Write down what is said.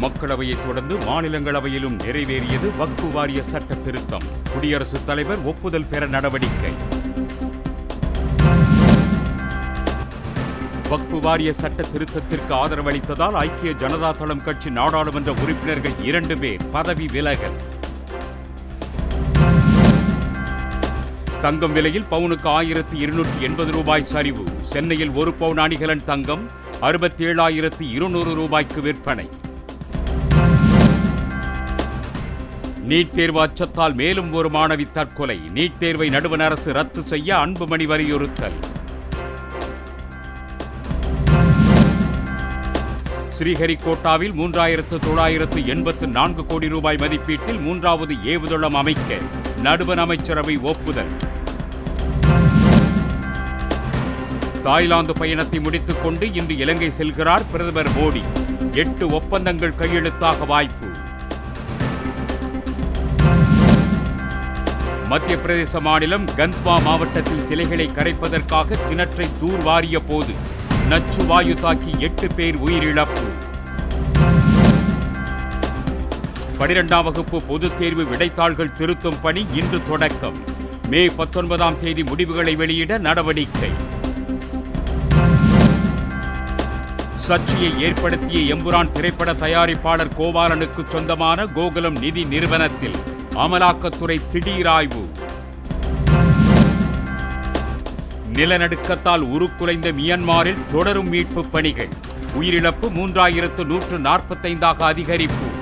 மக்களவையை தொடர்ந்து மாநிலங்களவையிலும் நிறைவேறியது வக்ஃபு வாரிய சட்ட திருத்தம். குடியரசுத் தலைவர் ஒப்புதல் பெற நடவடிக்கை. வக்ஃபு வாரிய சட்ட திருத்தத்திற்கு ஆதரவளித்ததால் ஐக்கிய ஜனதா தளம் கட்சி நாடாளுமன்ற உறுப்பினர்கள் இரண்டு பேர் பதவி விலகல். தங்கம் விலையில் பவுனுக்கு ஆயிரத்தி இருநூற்றி எண்பது ரூபாய் சரிவு. சென்னையில் ஒரு பவுன் அணிகலன் தங்கம் அறுபத்தி ஏழாயிரத்தி இருநூறு ரூபாய்க்கு விற்பனை. நீட் தேர்வு அச்சத்தால் மேலும் ஒரு மாணவி தற்கொலை. நீட் தேர்வை நடுவண் அரசு ரத்து செய்ய அன்புமணி வலியுறுத்தல். ஸ்ரீஹரிகோட்டாவில் மூன்றாயிரத்து தொள்ளாயிரத்து எண்பத்து நான்கு கோடி ரூபாய் மதிப்பீட்டில் மூன்றாவது ஏவுதளம் அமைக்க நடுவண் அமைச்சரவை ஒப்புதல். தாய்லாந்து பயணத்தை முடித்துக் கொண்டு இன்று இலங்கை செல்கிறார் பிரதமர் மோடி. எட்டு ஒப்பந்தங்கள் கையெழுத்தாக வாய்ப்பு. மத்திய பிரதேச மாநிலம் கந்த்வா மாவட்டத்தில் சிலைகளை கரைப்பதற்காக கிணற்றை தூர்வாரிய போது நச்சு வாயு தாக்கி எட்டு பேர் உயிரிழப்பு. பனிரெண்டாம் வகுப்பு பொதுத் தேர்வு விடைத்தாள்கள் திருத்தும் பணி இன்று தொடக்கம். மே பத்தொன்பதாம் தேதி முடிவுகளை வெளியிட நடவடிக்கை. சர்ச்சையை ஏற்படுத்திய எம்புரான் திரைப்பட தயாரிப்பாளர் கோபாலனுக்கு சொந்தமான கோகுலம் நிதி நிறுவனத்தில் அமலாக்கத்துறை திடீராய்வு. நிலநடுக்கத்தால் உருக்குலைந்த மியன்மாரில் தொடரும் மீட்பு பணிகள். உயிரிழப்பு மூன்றாயிரத்து நூற்று நாற்பத்தைந்தாக அதிகரிப்பு.